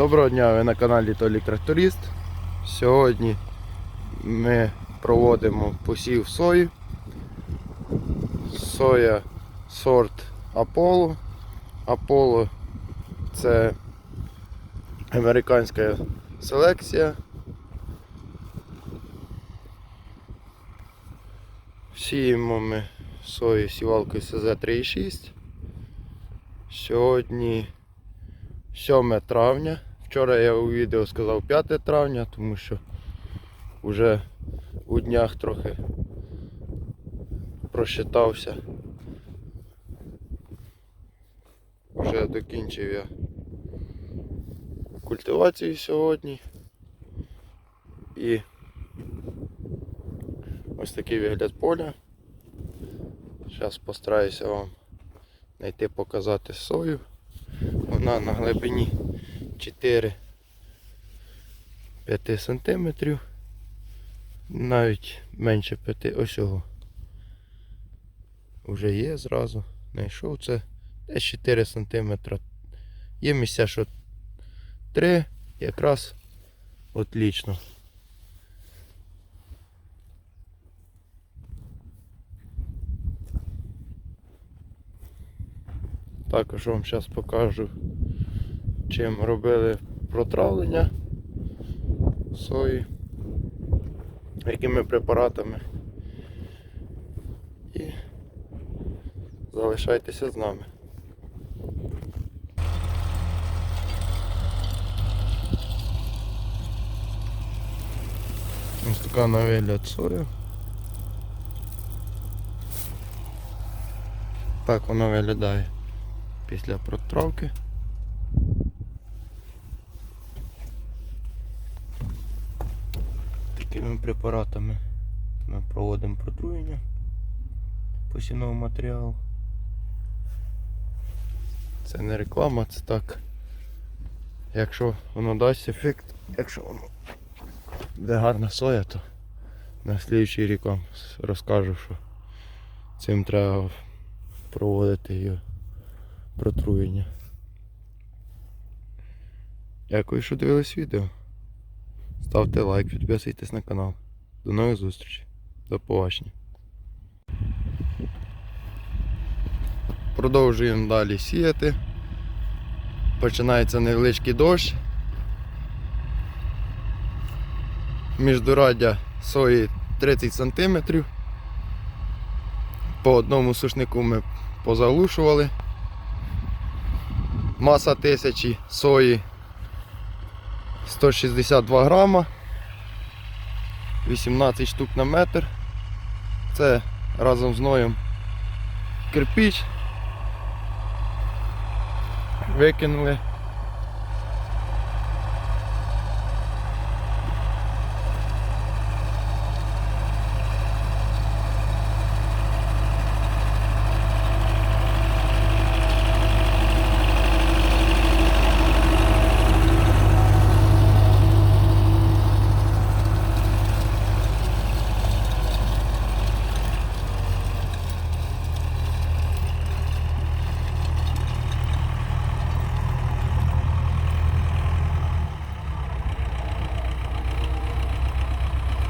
Доброго дня, ви на каналі Толік Тракторист. Сьогодні ми проводимо посів сої. Соя сорт Аполло. Аполло це американська селекція. Сіємо ми сою сівалкою СЗ-3,6. Сьогодні 7 травня. Вчора я у відео сказав 5 травня, тому що вже у днях трохи просчитався. Вже докінчив я культивацію сьогодні. І ось такий вигляд поля. Зараз постараюся вам знайти показати сою. Вона на глибині 4-5 см. Навіть менше 5 ось його. Вже є зразу. Знайшов це десь 4 см. Є місця, що 3 якраз отлично. Також вам зараз покажу, чим робили протравлення сої, якими препаратами. І залишайтеся з нами. Ось така на вигляд соя. Так вона виглядає після протравки. Такими препаратами ми проводимо протруєння посівного матеріалу. Це не реклама, це так. Якщо воно дасть ефект, якщо воно буде гарна соя, то на слідчий рік вам розкажу, що цим треба проводити її протруєння. Дякую, що дивились відео. Ставте лайк, підписуйтесь на канал. До нових зустрічей. До побачення. Продовжуємо далі сіяти. Починається невеличкий дощ. Міждораддя сої 30 см. По одному сушнику ми позаглушували. Маса тисячі сої 162 грама, 18 штук на метр. Це разом з ноєм кирпіч. Викинули